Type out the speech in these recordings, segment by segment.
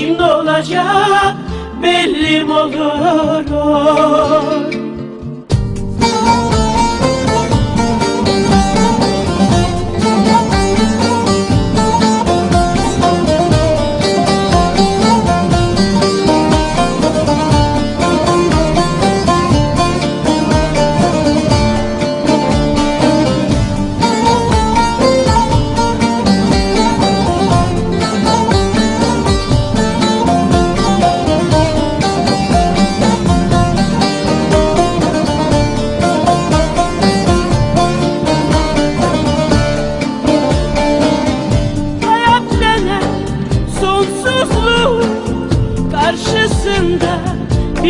Kim olacak belli mi olur? oy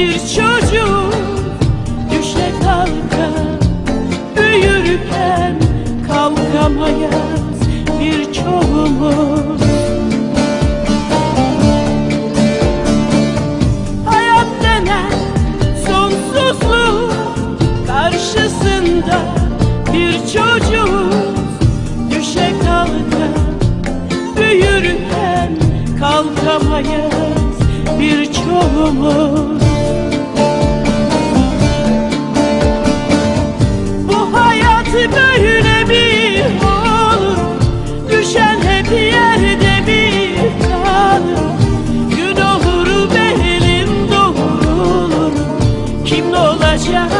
bir çocuk düşe kalka büyürken kalkamayız birçoğumuz Hayat denen sonsuzluğu karşısında bir çocuk düşe kalka büyürken kalkamayız birçoğumuz Kim